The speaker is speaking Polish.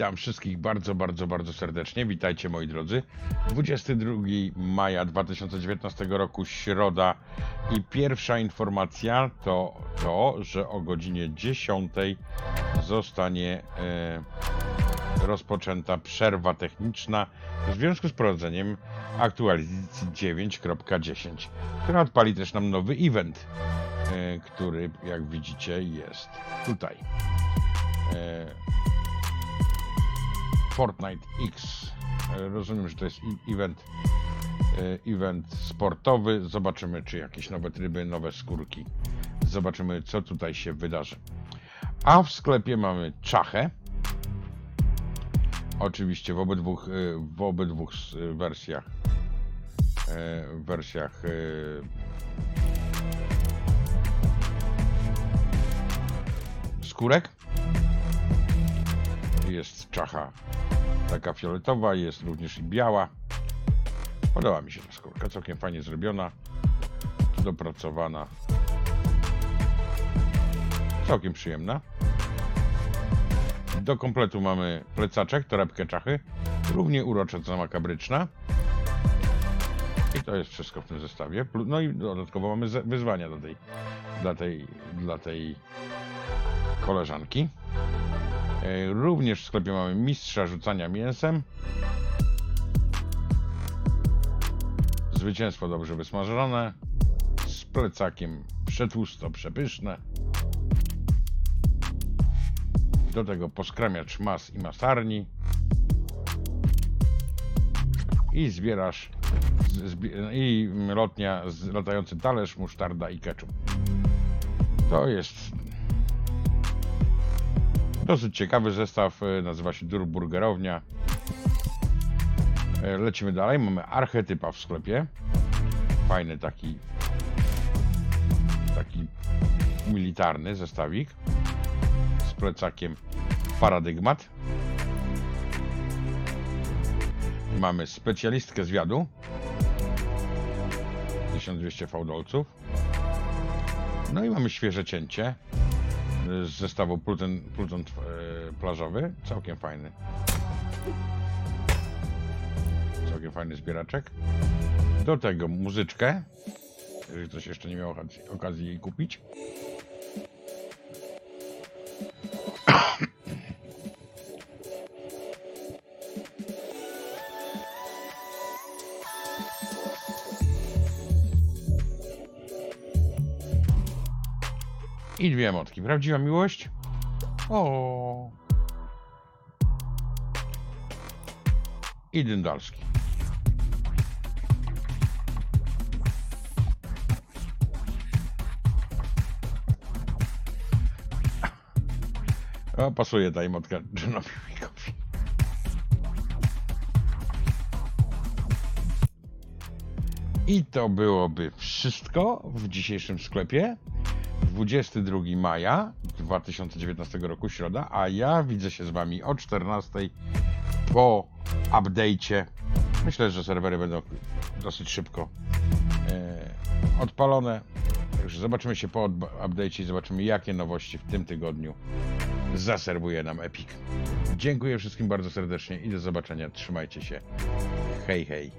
Witam wszystkich bardzo, bardzo, bardzo serdecznie. Witajcie moi drodzy. 22 maja 2019 roku, środa i pierwsza informacja to to, że o godzinie 10 zostanie e, rozpoczęta przerwa techniczna w związku z prowadzeniem aktualizacji 9.10, która odpali też nam nowy event, e, który jak widzicie jest tutaj. E, Fortnite X. E, Rozumiem, że to jest event, e, event sportowy. Zobaczymy, czy jakieś nowe tryby, nowe skórki. Zobaczymy, co tutaj się wydarzy. A w sklepie mamy czachę. Oczywiście w obydwu, e, w obydwu s- wersjach. wersjach skórek. Jest czacha taka fioletowa, jest również i biała. Podoba mi się ta skórka, całkiem fajnie zrobiona, dopracowana. Całkiem przyjemna. Do kompletu mamy plecaczek, torebkę czachy, równie urocza co makabryczna. I to jest wszystko w tym zestawie. No i dodatkowo mamy wyzwania dla tej, dla tej, dla tej koleżanki. E, Również w sklepie mamy mistrza rzucania mięsem. Zwycięstwo dobrze wysmażone. Z plecakiem przetłusto, przepyszne. Do tego poskramiacz mas i masarni. I zbierasz zbi- i lotnia, z- latający talerz, musztarda i ketchup. To jest Dosyć ciekawy zestaw, e, nazywa się Durburgerownia. E, Lecimy dalej, mamy archetypa w sklepie. Fajny taki taki militarny zestawik z plecakiem paradygmat. Mamy specjalistkę zwiadu 1200 fałdolców. No i mamy świeże cięcie z zestawu Pluton, Pluton e, plażowy. Całkiem fajny. Całkiem fajny zbieraczek. Do tego muzyczkę. Jeżeli ktoś jeszcze nie miał okazji, okazji jej kupić. I dwie motki. Prawdziwa miłość? O. I dyndalski. O, pasuje ta emotka Johnowi Wickowi. I to byłoby wszystko w dzisiejszym sklepie. 22 maja 2019 roku, środa, a ja widzę się z Wami o 14 po update'cie. Myślę, że serwery będą dosyć szybko e, odpalone. Także zobaczymy się po update'cie i zobaczymy, jakie nowości w tym tygodniu zaserwuje nam Epic. Dziękuję wszystkim bardzo serdecznie i do zobaczenia. Trzymajcie się. Hej, hej.